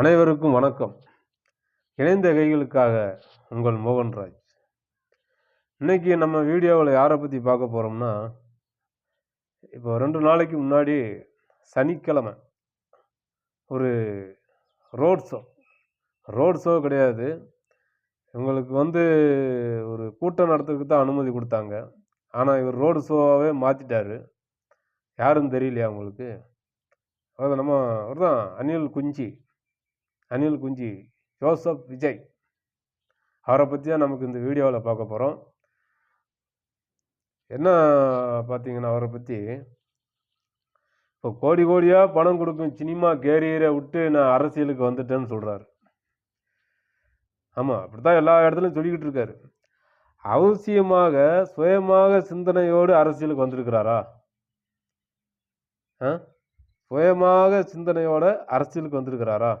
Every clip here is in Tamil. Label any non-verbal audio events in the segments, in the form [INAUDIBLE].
அனைவருக்கும் வணக்கம். இணைந்த கைகளுக்காக உங்கள் மோகன்ராஜ் இன்றைக்கி நம்ம வீடியோவில் யாரை பற்றி பார்க்க போகிறோம்னா இப்போ ரெண்டு நாளைக்கு முன்னாடி சனிக்கிழமை ஒரு ரோட் ஷோ. ரோட் ஷோ கிடையாது. இவங்களுக்கு வந்து ஒரு கூட்டம் நடத்துறதுக்கு தான் அனுமதி கொடுத்தாங்க. ஆனால் இவர் ரோடு ஷோவாகவே மாற்றிட்டார் யாருன்னு தெரியலையா உங்களுக்கு? அதாவது நம்ம அவர் தான் அனில் குஞ்சி. அனில் குஞ்சி ஜோசப் விஜய் அவரை பற்றி தான் நமக்கு இந்த வீடியோவில் பார்க்க போகிறோம் என்ன பார்த்தீங்கன்னா அவரை பற்றி இப்போ கோடி கோடியாக பணம் கொடுக்கும் சினிமா கேரியரை விட்டு நான் அரசியலுக்கு வந்துட்டேன்னு சொல்கிறாரு ஆமாம் அப்படி தான் எல்லா இடத்துலையும் சொல்லிக்கிட்டு இருக்காரு. அவசியமாக சுயமாக சிந்தனையோடு அரசியலுக்கு வந்திருக்கிறாரா? ஆ? சுயமாக சிந்தனையோட அரசியலுக்கு வந்திருக்கிறாரா?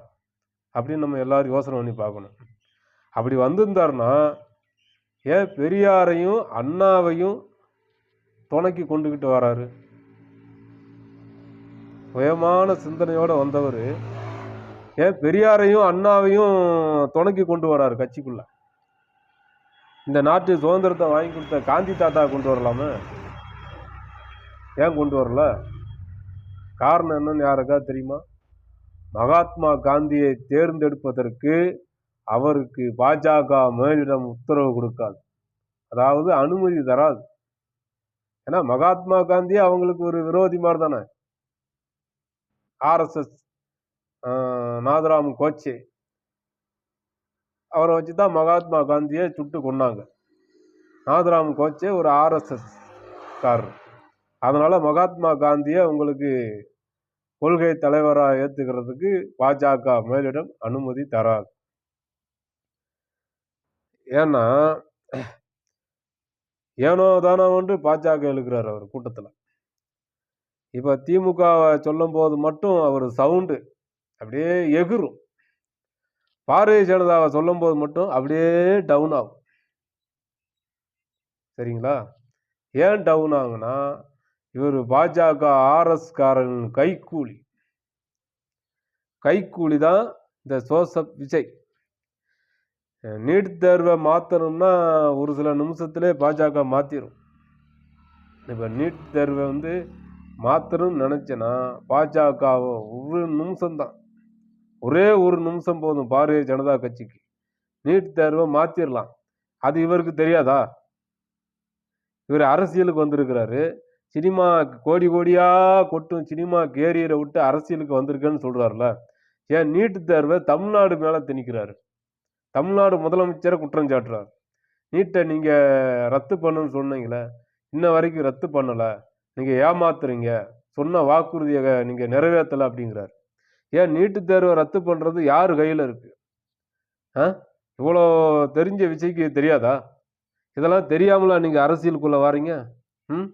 அப்படின்னு நம்ம எல்லோரும் யோசனை பண்ணி பார்க்கணும். அப்படி வந்திருந்தாருன்னா ஏன் பெரியாரையும் அண்ணாவையும் துணைக்கி கொண்டுக்கிட்டு வராரு? சுயமான சிந்தனையோடு வந்தவர். ஏன் பெரியாரையும் அண்ணாவையும் துணைக்கி கொண்டு வராரு கட்சிக்குள்ள? இந்த நாட்டு சுதந்திரத்தை வாங்கி கொடுத்த காந்தி தாத்தா கொண்டு வரலாமே? ஏன் கொண்டு வரல? காரணம் என்னன்னு யாருக்கா தெரியுமா? மகாத்மா காந்தியை தேர்ந்தெடுப்பதற்கு அவருக்கு பாஜக மேலிடம் உத்தரவு கொடுக்காது. அதாவது அனுமதி தராது. ஏன்னா மகாத்மா காந்தி அவங்களுக்கு ஒரு விரோதி மாதிரி தானே ஆர்எஸ்எஸ் நாதராம் கோச்சே. அவரை வச்சு தான் மகாத்மா காந்தியை சுட்டு கொண்டாங்க நாதராம் கோச்சே ஒரு ஆர்எஸ்எஸ் காரர். அதனால் மகாத்மா காந்தியை உங்களுக்கு கொள்கை தலைவராக ஏற்றுக்கிறதுக்கு பாஜக மேலிடம் அனுமதி தராது. ஏன்னா ஏனோ தானோ ஒன்று பாஜக எழுக்கிறார் அவர் கூட்டத்தில். இப்போ திமுகவை சொல்லும் போது மட்டும் அவர் சவுண்டு அப்படியே எகிரும். பாரதிய ஜனதாவை சொல்லும் போது மட்டும் அப்படியே டவுன் ஆகும். சரிங்களா? ஏன் டவுன் ஆகுனா இவர் பாஜக ஆர்எஸ்காரன் கைக்கூலி கைக்கூலி தான் இந்த ஜோசப் விஜய். நீட் தேர்வை மாற்றணும்னா ஒரு சில நிமிஷத்துலே பாஜக மாற்றிடும் இப்போ நீட் தேர்வை வந்து மாற்றணும்னு நினச்சேன்னா பாஜகவை ஒரு நிமிஷம்தான். ஒரே ஒரு நிமிஷம் போதும் பாரதிய ஜனதா கட்சிக்கு. நீட் தேர்வை மாற்றிடலாம் அது இவருக்கு தெரியாதா? இவர் அரசியலுக்கு வந்திருக்கிறாரு. சினிமா கோடி கோடியாக கொட்டும் சினிமா கேரியரை விட்டு அரசியலுக்கு வந்திருக்கேன்னு சொல்கிறாருல ஏன் நீட்டு தேர்வை தமிழ்நாடு மேலே திணிக்கிறாரு. தமிழ்நாடு முதலமைச்சரை குற்றம் சாட்டுறார். நீட்டை நீங்கள் ரத்து பண்ணுன்னு சொன்னீங்களே இன்ன வரைக்கும் ரத்து பண்ணலை. நீங்கள் ஏமாத்துறீங்க. சொன்ன வாக்குறுதியை நீங்கள் நிறைவேற்றலை அப்படிங்கிறாரு. ஏன் நீட்டு தேர்வை ரத்து பண்ணுறது யார் கையில் இருக்குது ஆ? இவ்வளோ தெரிஞ்ச விஜய்க்கு தெரியாதா? இதெல்லாம் தெரியாமலா நீங்கள் அரசியலுக்குள்ளே வாரீங்க? ம்?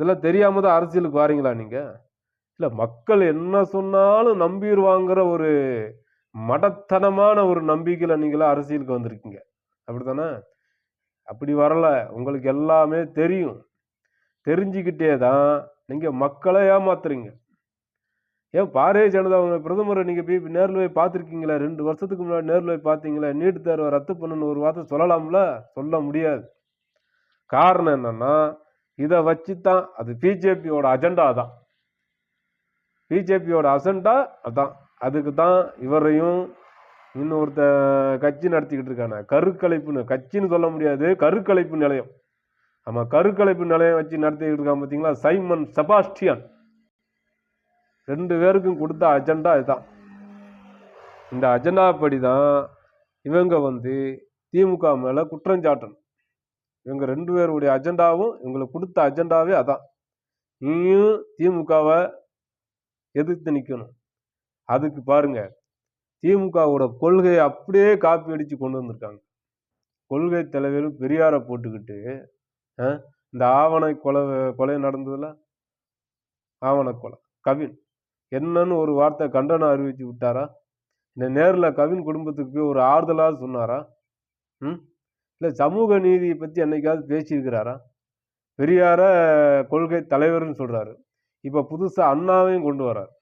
இதெல்லாம் தெரியாம தான் அரசியலுக்கு வாரீங்களா நீங்கள் இல்லை மக்கள் என்ன சொன்னாலும் நம்பிடுவாங்கிற ஒரு மடத்தனமான ஒரு நம்பிக்கையில் நீங்களாம் அரசியலுக்கு வந்திருக்கீங்க. அப்படி தானே அப்படி வரல. உங்களுக்கு எல்லாமே தெரியும். தெரிஞ்சுக்கிட்டே தான் நீங்கள் மக்களை ஏமாத்துறீங்க. ஏன் பாரதிய ஜனதா பிரதமரை நீங்கள் போய் நேரில் போய் பார்த்துருக்கீங்களா? ரெண்டு வருஷத்துக்கு முன்னாடி நேரில் போய் பார்த்தீங்களா? நீட் தேர்வை ரத்து பண்ணுன்னு ஒரு வார்த்தை சொல்லலாம்ல? சொல்ல முடியாது. காரணம் என்னன்னா இதை வச்சு தான் அது பிஜேபியோட அஜெண்டா தான். பிஜேபியோட அஜெண்டா அதான். அதுக்கு தான் இவரையும் இன்னொருத்த கட்சி நடத்திக்கிட்டு இருக்காங்க கருக்கலைப்புன்னு. கட்சின்னு சொல்ல முடியாது கருக்கலைப்பு நிலையம். ஆமாம் கருக்கலைப்பு நிலையம் வச்சு நடத்திக்கிட்டு இருக்கான் பார்த்தீங்களா சைமன் செபாஸ்டியன். ரெண்டு பேருக்கும் கொடுத்த அஜெண்டா இதுதான். இந்த அஜெண்டா படி தான் இவங்க வந்து திமுக மேலே குற்றஞ்சாட்டணும் இவங்க ரெண்டு பேருடைய அஜெண்டாவும் இவங்களுக்கு கொடுத்த அஜெண்டாவே அதான். நீயும் திமுகவை எதிர்த்து நிற்கணும் அதுக்கு பாருங்க திமுகவோட கொள்கையை அப்படியே காப்பி அடித்து கொண்டு வந்திருக்காங்க. கொள்கை தலைவரும் பெரியாரை போட்டுக்கிட்டு இந்த ஆவண கொலை கொலை நடந்ததுல? ஆவண கொலை கவின் என்னன்னு ஒரு வார்த்தை கண்டனம் அறிவிச்சு விட்டாரா? இந்த நேரில் கவின் குடும்பத்துக்கு போய் ஒரு ஆறுதலாக சொன்னாரா? ம்? இல்லை சமூக நீதியை பற்றி என்னைக்காவது பேசியிருக்கிறாரா? பெரியார கொள்கை தலைவர்னு சொல்கிறாரு இப்போ புதுசாக அண்ணாவையும் கொண்டு வரார்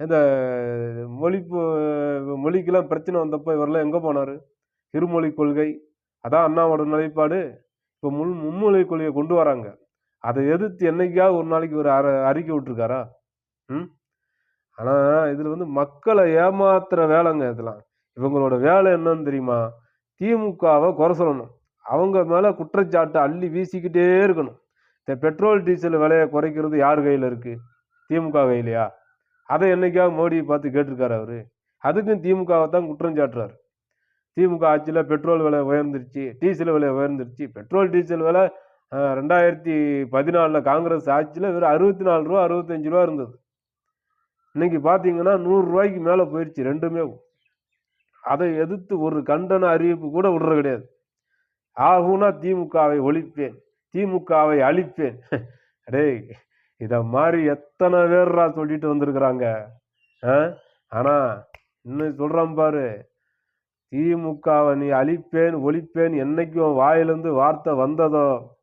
இந்த மொழி மொழிக்கெல்லாம் பிரச்சனை வந்தப்போ இவரெல்லாம் எங்கே போனார்? இருமொழி கொள்கை அதான் அண்ணாவோட நிலைப்பாடு. இப்போ முன் மும்மொழி கொள்கையை கொண்டு வராங்க. அதை எதிர்த்து என்னைக்காவது ஒரு நாளைக்கு ஒரு அற அறிக்கை விட்டுருக்காரா? ம்? ஆனால் இதில் வந்து மக்களை ஏமாத்துற வேலைங்க இதெல்லாம். இவங்களோட வேலை என்னன்னு தெரியுமா? திமுகவை குறை சொல்லணும். அவங்க மேலே குற்றச்சாட்டை அள்ளி வீசிக்கிட்டே இருக்கணும். இந்த பெட்ரோல் டீசல் விலையை குறைக்கிறது யார் கையில் இருக்குது திமுக கையிலையா? அதை என்னைக்காவது மோடியை பார்த்து கேட்டிருக்காரு அவர். அதுக்கும் திமுகவை தான் குற்றம் சாட்டுறாரு. திமுக ஆட்சியில் பெட்ரோல் விலை உயர்ந்துருச்சு டீசல் விலை உயர்ந்துருச்சு. பெட்ரோல் டீசல் விலை ரெண்டாயிரத்தி பதினாலில் காங்கிரஸ் ஆட்சியில் வெறும் அறுபத்தி நாலு ரூபா அறுபத்தஞ்சு ரூபா இருந்தது. இன்னைக்கு பார்த்தீங்கன்னா நூறுரூவாய்க்கு மேலே போயிடுச்சு ரெண்டுமே அதை எதிர்த்து ஒரு கண்டன அறிவிப்பு கூட விடுறது கிடையாது. ஆகுனா திமுகவை ஒழிப்பேன் திமுகவை அழிப்பேன். [LAUGHS] டேய் இதை மாதிரி எத்தனை பேர்ரா சொல்லிட்டு வந்திருக்கிறாங்க? ஆ? இன்னும் சொல்கிறேன் பாரு. திமுகவை நீ அழிப்பேன் ஒழிப்பேன் என்னைக்கும் வாயிலேருந்து வாயிலிருந்து வார்த்தை வந்ததோ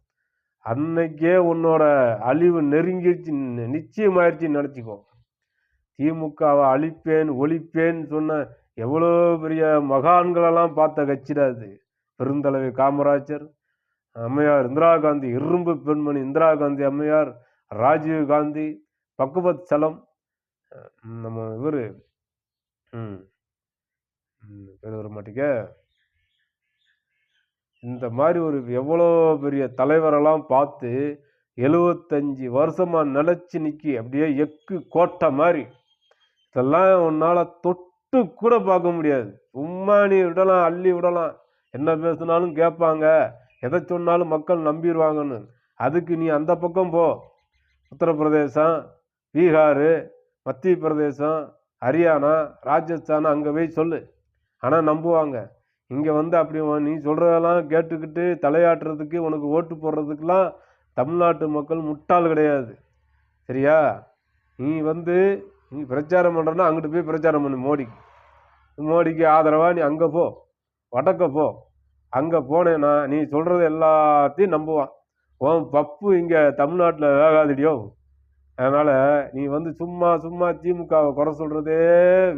அன்னைக்கே உன்னோட அழிவு நெருங்கிடுச்சு நிச்சயமாயிருச்சுன்னு நினச்சிக்கோ. திமுகவை அழிப்பேன் ஒழிப்பேன் சொன்ன எவ்வளோ பெரிய மகான்களெல்லாம் பார்த்த கட்சிடா அது பெருந்தலைவி காமராஜர் அம்மையார் இந்திரா காந்தி இரும்பு பெண்மணி இந்திரா காந்தி அம்மையார் ராஜீவ் காந்தி பக்குவத் சலம் நம்ம இவர் ம் பேர் வர மாட்டேங்க. இந்த மாதிரி ஒரு எவ்வளோ பெரிய தலைவரெல்லாம் பார்த்து எழுவத்தஞ்சு வருஷமாக நிலச்சி நிற்கி அப்படியே எக்கு கோட்டை மாதிரி. இதெல்லாம் உன்னால் தொட்டு கூட பார்க்க முடியாது. சும்மா நீ விடலாம் அள்ளி விடலாம். என்ன பேசினாலும் கேட்பாங்க. எதை சொன்னாலும் மக்கள் நம்பிடுவாங்கன்னு அதுக்கு நீ அந்த பக்கம் போ. உத்தரப்பிரதேசம் பீகார் மத்திய பிரதேசம் ஹரியானா ராஜஸ்தான் அங்கே போய் சொல்லு. ஆனால் நம்புவாங்க. இங்கே வந்து அப்படி நீ சொல்கிறதெல்லாம் கேட்டுக்கிட்டு தலையாட்டுறதுக்கு உனக்கு ஓட்டு போடுறதுக்கெலாம் தமிழ்நாட்டு மக்கள் முட்டாள் கிடையாது. சரியா? நீ வந்து நீ பிரச்சாரம் பண்ணுறன்னா அங்கிட்டு போய் பிரச்சாரம் பண்ணு மோடிக்கு. மோடிக்கு ஆதரவாக நீ அங்கே போ வடக்க போ. அங்கே போனேன்னா நீ சொல்கிறது எல்லாத்தையும் நம்புவான். உன் பப்பு இங்கே தமிழ்நாட்டில் வேகாதடியோ. அதனால் நீ வந்து சும்மா சும்மா திமுகவை குறை சொல்கிறதே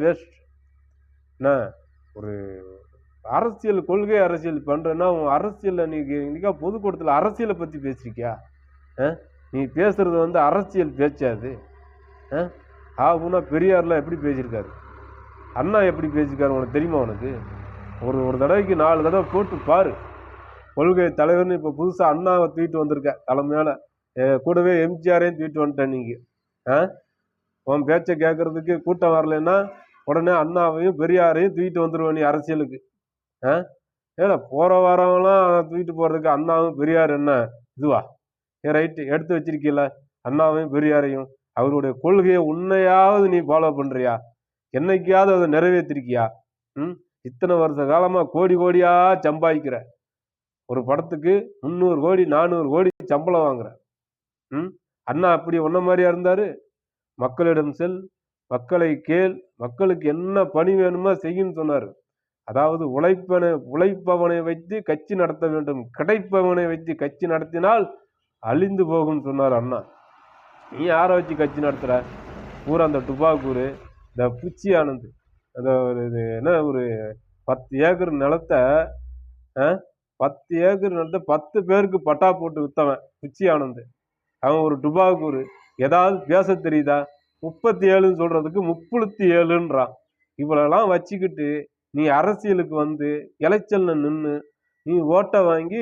வேஸ்ட் என்ன? ஒரு அரசியல் கொள்கை அரசியல் பண்ணுறேன்னா உன் அரசியலில் நீ இன்றைக்கா பொதுக்கூட்டத்தில் அரசியலை பற்றி பேசியிருக்கியா ஆ? நீ பேசுகிறது வந்து அரசியல் பேச்சாது. ஆகும்னா பெரியார்லாம் எப்படி பேசியிருக்காரு? அண்ணா எப்படி பேசியிருக்காரு உனக்கு தெரியுமா உனக்கு? ஒரு ஒரு தடவைக்கு நாலு தடவை போட்டு பாரு. கொள்கை தலைவர்னு இப்போ புதுசாக அண்ணாவை தூக்கிட்டு வந்திருக்க தலைமையால. கூடவே எம்ஜிஆரையும் தூக்கிட்டு வந்துட்டேன் நீங்கள் ஆ? உன் பேச்சை கேட்கறதுக்கு கூட்டம் வரலைன்னா உடனே அண்ணாவையும் பெரியாரையும் தூக்கிட்டு வந்துடுவேன் நீ அரசியலுக்கு. ஆ? ஏடா போகிற வாரம்லாம் தூக்கிட்டு போகிறதுக்கு அண்ணாவும் பெரியார் என்ன? இதுவா? ஏ ரைட்டு எடுத்து வச்சிருக்கீல்ல அண்ணாவையும் பெரியாரையும். அவருடைய கொள்கையை உன்னையாவது நீ ஃபாலோ பண்ணுறியா என்னைக்காவது அதை நிறைவேற்றிருக்கியா? ம்? இத்தனை வருஷ காலமாக கோடி கோடியாக சம்பாதிக்கிற. ஒரு படத்துக்கு முந்நூறு கோடி நானூறு கோடி சம்பளம் வாங்குற. ம்? அண்ணா அப்படி ஒன்ன மாதிரியா இருந்தார்? மக்களிடம் செல் மக்களை கேள் மக்களுக்கு என்ன பணி வேணுமோ செய்யுன்னு சொன்னார். அதாவது உழைப்பனை உழைப்பவனை வைத்து கட்சி நடத்த வேண்டும். கிடைப்பவனை வைத்து கட்சி நடத்தினால் அழிந்து போகும் சொன்னார் அண்ணா. நீ யாரை வச்சு கட்சி நடத்துகிற பூரா அந்த டுபாக்கூர் இந்த புச்சி ஆனந்த் அந்த ஒரு இது என்ன ஒரு பத்து ஏக்கர் நிலத்தை பத்து ஏக்கர் நிலத்தை பத்து பேருக்கு பட்டா போட்டு விற்றவன் பிச்சி ஆனந்த். அவன் ஒரு டுபாக்கூர் ஏதாவது பேச தெரியுதா? முப்பத்தி ஏழுன்னு சொல்கிறதுக்கு முப்பத்தி ஏழுன்றான். இவ்வளோலாம் வச்சுக்கிட்டு நீ அரசியலுக்கு வந்து எலெக்ஷன்ல நின்று நீ ஓட்டை வாங்கி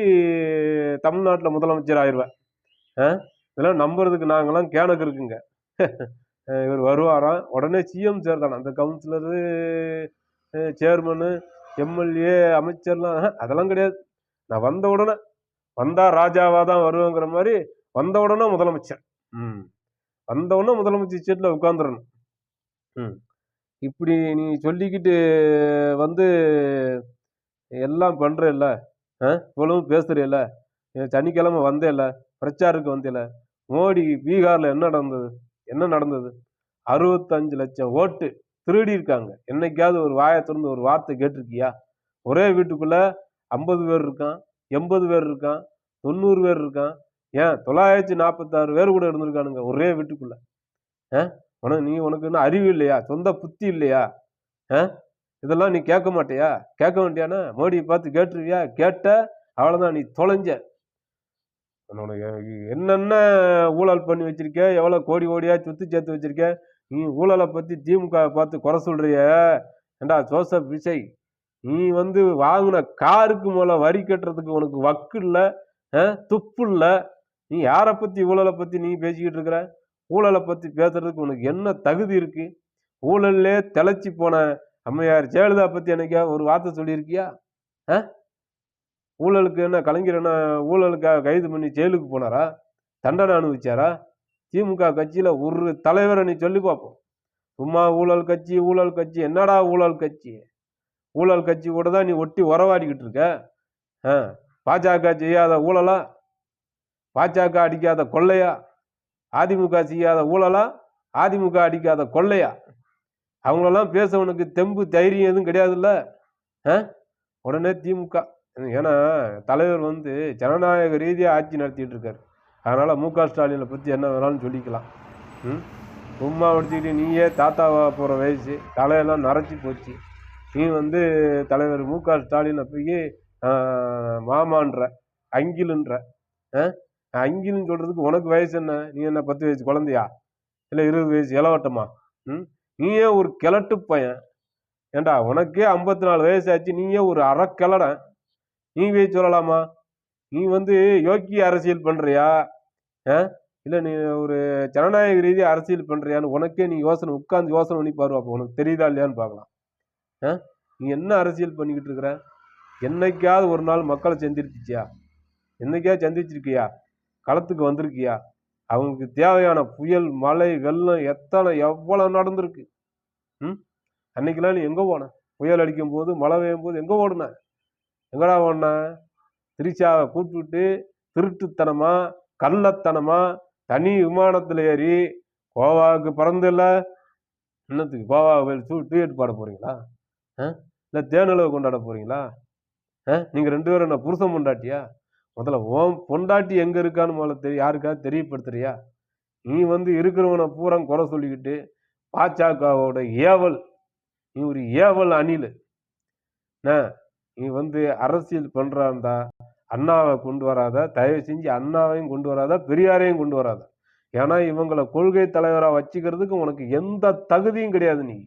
தமிழ்நாட்டில் முதலமைச்சர் ஆயிடுவேன் ஆ? இதெல்லாம் நம்புறதுக்கு நாங்களாம் கேனக்கு இருக்குங்க. [LAUGHS] இவர் வருவாராம் உடனே சிஎம் சேர்தானா அந்த கவுன்சிலரு சேர்மனு எம்எல்ஏ அமைச்சர்லாம் அதெல்லாம் கிடையாது. நான் வந்த உடனே வந்தா ராஜாவா தான் வருவேங்கிற மாதிரி வந்த உடனே முதலமைச்சர். ம். வந்த உடனே முதலமைச்சர் சீட்டில் உட்காந்துடணும் ம். இப்படி நீ சொல்லிக்கிட்டு வந்து எல்லாம் பண்ணுறல்ல ஆ இவ்வளவும் பேசுறியல்ல சனிக்கிழமை வந்தேல்ல? பிரச்சாரத்துக்கு வந்தேல மோடி பீகாரில் என்ன நடந்தது? என்ன நடந்தது? அறுபத்தஞ்சு லட்சம் ஓட்டு திருடி இருக்காங்க என்னைக்காவது ஒரு வாயை திறந்து ஒரு வார்த்தை கேட்டிருக்கியா? ஒரே வீட்டுக்குள்ள ஐம்பது பேர் இருக்கான் எண்பது பேர் இருக்கான் தொண்ணூறு பேர் இருக்கான். ஏன்? தொள்ளாயிரத்தி நாற்பத்தாறு பேர் கூட இருந்திருக்கானுங்க ஒரே வீட்டுக்குள்ள. ஆ? உனக்கு நீ உனக்கு இன்னும் அறிவு இல்லையா? சொந்த புத்தி இல்லையா? ஆ? இதெல்லாம் நீ கேட்க மாட்டியா? கேட்க மாட்டியானா மோடியை பார்த்து கேட்டுருவியா கேட்ட அவ்வளோதான் நீ தொலைஞ்ச. உன்னோட என்னென்ன ஊழல் பண்ணி வச்சிருக்க? எவ்வளோ கோடி கோடியாக சுத்து சேர்த்து வச்சிருக்க? நீ ஊழலை பற்றி திமுக பார்த்து குறை சொல்கிறிய ஏண்டா ஜோசப் விஜய் நீ வந்து வாங்கின காருக்கு மூலம் வரி கட்டுறதுக்கு உனக்கு வக்கு இல்லை துப்பு இல்லை. நீ யாரை பற்றி ஊழலை பற்றி நீ பேசிக்கிட்டு இருக்கிற? ஊழலை பற்றி பேசுறதுக்கு உனக்கு என்ன தகுதி இருக்குது ஊழல்லே திளைச்சி போன அம்மையார் ஜெயலலிதா பற்றி என்னைக்கா ஒரு வார்த்தை சொல்லியிருக்கியா? ஆ? ஊழலுக்கு என்ன கலைஞர் என்ன ஊழலுக்காக கைது பண்ணி ஜெயிலுக்கு போனாரா? தண்டனை அனுபவிச்சாரா? திமுக கட்சியில் ஒரு தலைவரை நீ சொல்லி பார்ப்போம் சும்மா ஊழல் கட்சி ஊழல் கட்சி என்னடா ஊழல் கட்சி? ஊழல் கட்சி கூட தான் நீ ஒட்டி உறவாடிக்கிட்டு இருக்க. ஆ பாஜக செய்யாத ஊழலா? பாஜக அடிக்காத கொள்ளையா? அதிமுக செய்யாத ஊழலா? அதிமுக அடிக்காத கொள்ளையா? அவங்களெல்லாம் பேசவனுக்கு தெம்பு தைரியம் எதுவும் கிடையாதுல்ல? ஆ உடனே திமுக ஏன்னா தலைவர் வந்து ஜனநாயக ரீதியாக ஆட்சி நடத்திட்டு இருக்கார். அதனால் மு க ஸ்டாலினை பற்றி என்ன வேணாலும் சொல்லிக்கலாம். ம்? சும்மா உடிச்சிக்கிட்டு நீயே தாத்தாவாக போகிற வயசு தலையெல்லாம் நரைச்சி போச்சு. நீ வந்து தலைவர் மு க ஸ்டாலினை போய் மாமான்ற அங்கிலுன்ற ஆ? சொல்கிறதுக்கு உனக்கு வயசு என்ன? நீ என்ன பத்து வயசு குழந்தையா? இல்லை இருபது வயசு இளவட்டமா? ம்? நீயே ஒரு கிழட்டு பையன். ஏண்டா உனக்கே ஐம்பத்தி நாலு வயசு ஆச்சு நீயே ஒரு அறக்கிழடன். நீவே சொல்லலாமா? நீ வந்து யோக்கிய அரசியல் பண்ணுறியா ஆ? இல்லை நீ ஒரு ஜனநாயக ரீதியாக அரசியல் பண்ணுறியான்னு உனக்கே நீ யோசனை உட்காந்து யோசனை பண்ணி பாரு அப்போ. உனக்கு தெரியுதா இல்லையான்னு பார்க்கலாம். ஆ? நீ என்ன அரசியல் பண்ணிக்கிட்டு இருக்கிற? என்னைக்காவது ஒரு நாள் மக்களை சந்திருப்பிச்சியா என்னைக்காவது சந்திச்சிருக்கியா? களத்துக்கு வந்திருக்கியா? அவங்களுக்கு தேவையான புயல் மழை வெள்ளம் எத்தனை எவ்வளோ நடந்திருக்கு? ம்? அன்னைக்கெல்லாம் நீ எங்கே போன? புயல் அடிக்கும் போது மழை பெய்யும் போது எங்கே ஓடுன? எங்கடா ஒண்ணா திரிச்சாவை கூப்பிட்டு திருட்டுத்தனமா கள்ளத்தனமாக தனி விமானத்தில் ஏறி கோவாவுக்கு பறந்துல? இன்னத்துக்கு கோவாவை டூ டூயட் பாட ஆ? இல்லை தேனளவு கொண்டாட போறீங்களா? நீங்கள் ரெண்டு பேரும் என்ன புருஷன் பொண்டாட்டியா? முதல்ல ஓம் பொண்டாட்டி எங்கே இருக்கான்னு முதல்ல தெரிய யாருக்காவது தெரியப்படுத்துறியா? நீ வந்து இருக்கிறவனை பூரா குறை சொல்லிக்கிட்டு பாஜகவோட ஏவல். நீ ஒரு ஏவல் அணில். என்ன? நீ வந்து அரசியல் பண்ணுறாந்தா அண்ணாவை கொண்டு வராத தயவு செஞ்சு அண்ணாவையும் கொண்டு வராத பெரியாரையும் கொண்டு வராத. ஏன்னா இவங்களை கொள்கை தலைவராக வச்சுக்கிறதுக்கு உனக்கு எந்த தகுதியும் கிடையாது நீ.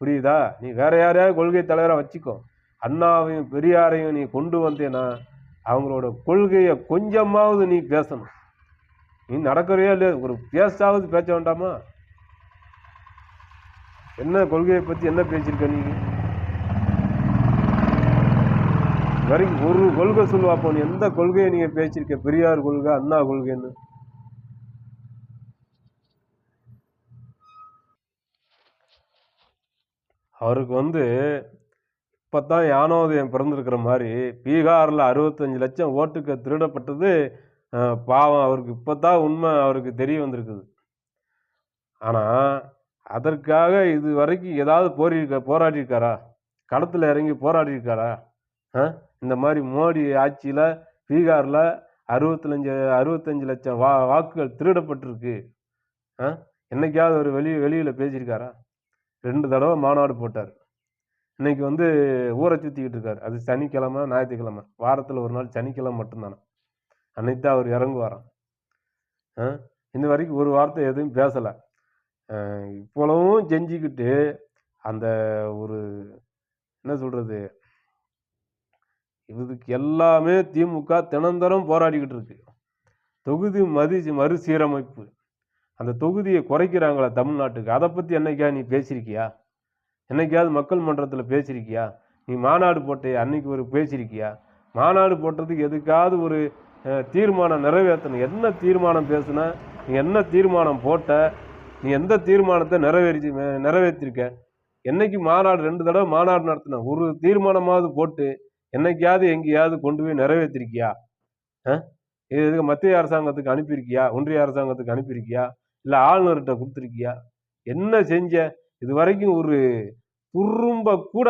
புரியுதா? நீ வேற யாரையாவது கொள்கை தலைவராக வச்சுக்கோ. அண்ணாவையும் பெரியாரையும் நீ கொண்டு வந்தேன்னா அவங்களோட கொள்கையை கொஞ்சமாவது நீ பேசணும். நீ நடக்கிறையோ இல்லையா? ஒரு பேசாவது பேச வேண்டாமா? என்ன கொள்கையை பற்றி என்ன பேசியிருக்க நீ? வரைக்கும் ஒரு கொள்கை சொல்லுவா போன. எந்த கொள்கையை நீங்கள் பேசியிருக்க பெரியார் கொள்கை அண்ணா கொள்கைன்னு? அவருக்கு வந்து இப்போ தான் யானோதயம் பிறந்திருக்கிற மாதிரி பீகாரில் அறுபத்தஞ்சு லட்சம் ஓட்டுக்கு திருடப்பட்டது பாவம் அவருக்கு. இப்போ தான் உண்மை அவருக்கு தெரிய வந்திருக்குது. ஆனால் அதற்காக இது வரைக்கும் ஏதாவது போரிருக்க போராடியிருக்காரா? களத்தில் இறங்கி போராடியிருக்காரா? ஆ? இந்த மாதிரி மோடி ஆட்சியில் பீகாரில் அறுபத்தஞ்சு அறுபத்தஞ்சு லட்சம் வா வாக்குகள் திருடப்பட்டிருக்கு. ஆ? என்னைக்காவது ஒரு வெளி வெளியில் பேசியிருக்காரா? ரெண்டு தடவை மாநாடு போட்டார். இன்னைக்கு வந்து ஊரை சுற்றிக்கிட்டு இருக்கார். அது சனிக்கிழமை ஞாயிற்றுக்கிழமை. வாரத்தில் ஒரு நாள் சனிக்கிழமை மட்டும்தானே. அன்னைக்கு தான் அவர் இறங்குவாராம். ஆ? வரைக்கும் ஒரு வார்த்தை எதுவும் பேசலை. இப்போலவும் செஞ்சுக்கிட்டு அந்த ஒரு என்ன சொல்கிறது இதுக்கு எல்லாமே திமுக தினந்தரம் போராடிக்கிட்டு இருக்கு. தொகுதி மதி மறுசீரமைப்பு. அந்த தொகுதியை குறைக்கிறாங்களா தமிழ்நாட்டுக்கு. அதை பற்றி என்னைக்கா நீ பேசியிருக்கியா? என்னைக்காவது மக்கள் மன்றத்தில் பேசியிருக்கியா? நீ மாநாடு போட்ட அன்னைக்கு ஒரு பேசியிருக்கியா? மாநாடு போட்டதுக்கு எதுக்காவது ஒரு தீர்மானம் நிறைவேற்றணும். என்ன தீர்மானம் பேசுன? நீ என்ன தீர்மானம் போட்ட? நீ எந்த தீர்மானத்தை நிறைவேறி நிறைவேற்றிருக்க? என்னைக்கு மாநாடு ரெண்டு தடவை மாநாடு நடத்தின? ஒரு தீர்மானமாவது போட்டு என்னைக்காவது எங்கேயாவது கொண்டு போய் நிறைவேற்றிருக்கியா? ஆ? இது எதுக்கு மத்திய அரசாங்கத்துக்கு அனுப்பியிருக்கியா? ஒன்றிய அரசாங்கத்துக்கு அனுப்பியிருக்கியா? இல்லை ஆளுநர்கிட்ட கொடுத்துருக்கியா? என்ன செஞ்ச? இது வரைக்கும் ஒரு துரும்ப கூட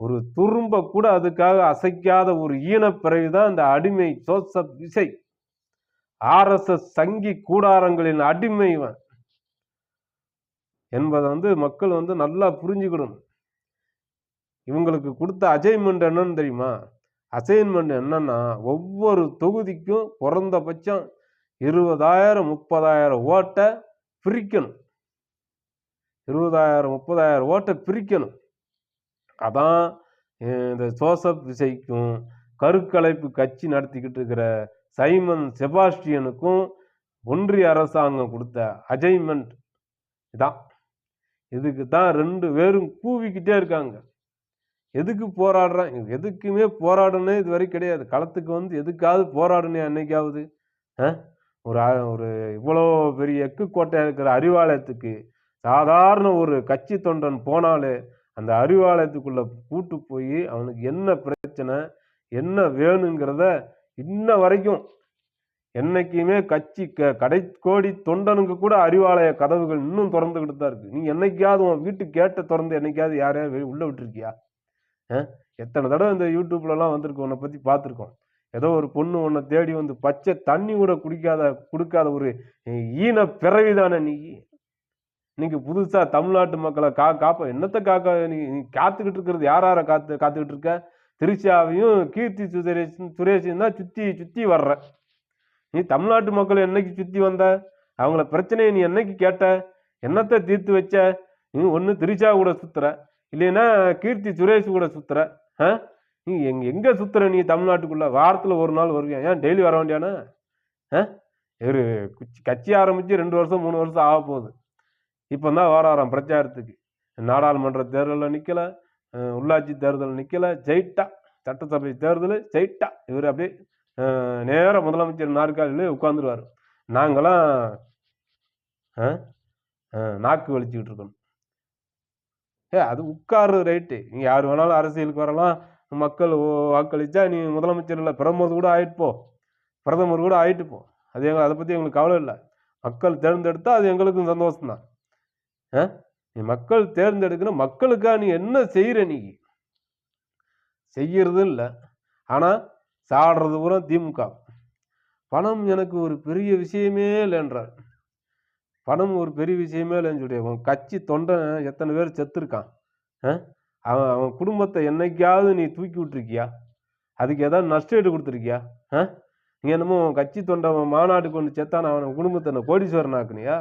ஒரு துரும்ப கூட அதுக்காக அசைக்காத ஒரு ஈனப்பிறவி தான் இந்த அடிமை ஜோசப் விசை ஆர்எஸ்எஸ் சங்கி கூடாரங்களின் அடிமை இவன் என்பதை வந்து மக்கள் வந்து நல்லா புரிஞ்சுக்கணும். இவங்களுக்கு கொடுத்த அசைன்மெண்ட் என்னன்னு தெரியுமா? அசைன்மெண்ட் என்னன்னா ஒவ்வொரு தொகுதிக்கும் குறைந்தபட்சம் இருபதாயிரம் முப்பதாயிரம் ஓட்டை பிரிக்கணும். இருபதாயிரம் முப்பதாயிரம் ஓட்டை பிரிக்கணும். அதான் இந்த ஜோசப் விசைக்கும் கருக்கலைப்பு கட்சி நடத்திக்கிட்டு இருக்கிற சைமன் செபாஸ்டியனுக்கும் ஒன்றிய அரசாங்கம் கொடுத்த அஜைன்மெண்ட் இதான். இதுக்கு தான் ரெண்டு பேரும் கூவிக்கிட்டே இருக்காங்க. எதுக்கு போராடுறேன் எதுக்குமே போராடனே இது வரைக்கும் கிடையாது. களத்துக்கு வந்து எதுக்காவது போராடணும் என்னைக்காவது? ஒரு ஒரு இவ்வளோ பெரிய எக்கு கோட்டையாக இருக்கிற அறிவாலயத்துக்கு சாதாரண ஒரு கட்சி தொண்டன் போனாலே அந்த அறிவாலயத்துக்குள்ளே கூட்டு போய் அவனுக்கு என்ன பிரச்சனை என்ன வேணுங்கிறத இன்ன வரைக்கும் என்னைக்குமே கட்சி க கடைக்கோடி தொண்டனுக்கு கூட அறிவாலய கதவுகள் இன்னும் திறந்துக்கிட்டு தான் இருக்கு. நீ என்னைக்காவது உன் வீட்டு கேட்ட திறந்து என்னைக்காவது யாரையாவது வெளிய உள்ள விட்டுருக்கியா? எத்தனை தடவை இந்த யூடியூப்லலாம் வந்திருக்கோம் உன்னை பற்றி பார்த்துருக்கோம் ஏதோ ஒரு பொண்ணு உன்னை தேடி வந்து பச்சை தண்ணி கூட குடிக்காத கொடுக்காத ஒரு ஈன பிறவிதானே நீ. இன்னைக்கு புதுசாக தமிழ்நாட்டு மக்களை கா காப்ப என்னத்தை காக்க நீ நீ காத்துக்கிட்டு இருக்கிறது யார் யாரை காத்து காத்துக்கிட்டு இருக்க? திருச்சியாவையும் கீர்த்தி சுரேஷ் சுரேஷையும் தான் சுற்றி சுற்றி வர்ற. நீ தமிழ்நாட்டு மக்களை என்னைக்கு சுற்றி வந்த? அவங்கள பிரச்சனையை நீ என்னைக்கு கேட்ட? என்னத்தை தீர்த்து வச்ச? நீ ஒன்று திருச்சியா கூட சுற்றுற இல்லைன்னா கீர்த்தி சுரேஷ் கூட சுத்துற ஆ? நீ எங்க எங்க சுத்துற நீ தமிழ்நாட்டுக்குள்ள? வாரத்துல ஒரு நாள் வருவியா? ஏன் டெய்லி வர வேண்டியானா? ஆ? ஒரு கட்சி ஆரம்பிச்சு ரெண்டு வருஷம் மூணு வருஷம் ஆக போகுது. இப்போ தான் வாராராம் பிரச்சாரத்துக்கு. நாடாளுமன்ற தேர்தலில் நிற்கல உள்ளாட்சி தேர்தல் நிற்கல ஜெயிட்டா. சட்டசபை தேர்தல் ஜெயிட்டா. இவர் அப்படியே நேராக முதலமைச்சர் நாற்காலிலே உட்காந்துருவார் நாங்களாம் ஆ, நாக்கு வலிச்சுக்கிட்டு இருக்கணும். ஏ அது உட்காரு ரைட்டு நீ யார் வேணாலும் அரசியலுக்கு வரலாம். மக்கள் ஓ- நீ முதலமைச்சர் இல்லை பிரதமர் கூட ஆயிட்டு போ. பிரதமர் கூட ஆயிட்டு போ. அது எங்க அதை பற்றி எங்களுக்கு கவலை இல்லை. மக்கள் தேர்ந்தெடுத்தா அது எங்களுக்கும் சந்தோஷம்தான். ஆ? நீ மக்கள் தேர்ந்தெடுக்கணும். மக்களுக்காக நீ என்ன செய்கிற நீ? செய்யறதும் இல்லை. ஆனால் சாடுறது பூரா திமுக. பணம் எனக்கு ஒரு பெரிய விஷயமே இல்லைன்றார். பணம் ஒரு பெரிய விஷயமே இல்லைன்னு சொல்லி உன் கட்சி தொண்டன் எத்தனை பேர் செத்துருக்கான்? ஆ? அவன் அவன் குடும்பத்தை என்னைக்காவது நீ தூக்கி விட்டுருக்கியா? அதுக்கு ஏதாவது நஷ்டஈடு கொடுத்துருக்கியா? ஆ? நீ என்னமோ உன் கட்சி தொண்டன் மாநாட்டுக்கு கொண்டு செத்தான அவன் குடும்பத்தை என்ன கோடீஸ்வரன் ஆக்குனியா?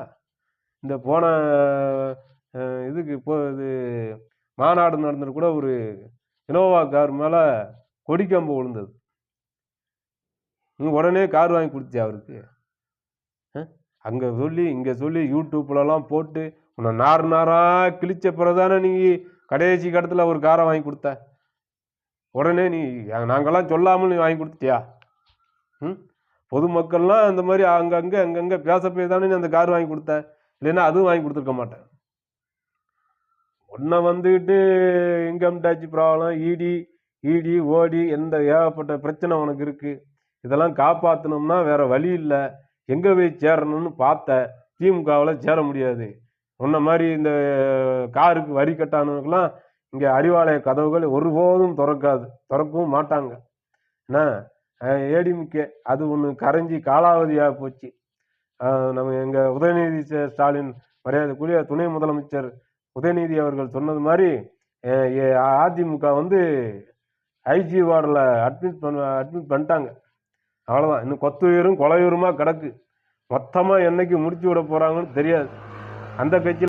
இந்த போன இதுக்கு இப்போ இது மாநாடு நடந்தது கூட ஒரு இனோவா கார் மேலே கொடிக்கம்பு விழுந்தது. நீ உடனே கார் வாங்கி கொடுத்தியா அவருக்கு? அங்கே சொல்லி இங்கே சொல்லி யூடியூப்லலாம் போட்டு உன்னை நார் நாராக கிழிச்ச பிறதானே நீ கடைசி கடத்தில் ஒரு காரை வாங்கி கொடுத்த? உடனே நீ நாங்கெல்லாம் சொல்லாமல் நீ வாங்கி கொடுத்துட்டியா? ம்? பொதுமக்கள்லாம் இந்த மாதிரி அங்கங்கே அங்கங்கே பேச போய் தானே நீ அந்த கார் வாங்கி கொடுத்த? இல்லைன்னா அதுவும் வாங்கி கொடுத்துருக்க மாட்டேன். உன்னை வந்துக்கிட்டு இன்கம் டேக்ஸ் ப்ராப்ளம் இடி இடி ஓடி எந்த ஏகப்பட்ட பிரச்சனை உனக்கு இருக்குது இதெல்லாம் காப்பாற்றணும்னா வேறு வழி இல்லை. எங்கே போய் சேரணும்னு பார்த்த திமுகவில் சேர முடியாது. உன்ன மாதிரி இந்த காருக்கு வரி கட்டானவங்களுக்கெல்லாம் இங்கே அறிவாலய கதவுகள் ஒருபோதும் திறக்காது திறக்கவும் மாட்டாங்க. என்ன ஏடிமிக்கே அது ஒன்று கரைஞ்சி காலாவதியாக போச்சு. நம்ம எங்கள் உதயநிதி ஸ்டாலின் மரியாதைக்குரிய துணை முதலமைச்சர் உதயநிதி அவர்கள் சொன்னது மாதிரி அதிமுக வந்து ஐஜி வார்டில் அட்மிட் பண்ண அட்மிட் பண்ணிட்டாங்க. அவ்வளோதான் இன்னும் கொத்துயிரும் கொலையுருமா கிடக்கு. மொத்தமாக என்னைக்கு முடிச்சு விட போகிறாங்கன்னு தெரியாது. அந்த கட்சியில்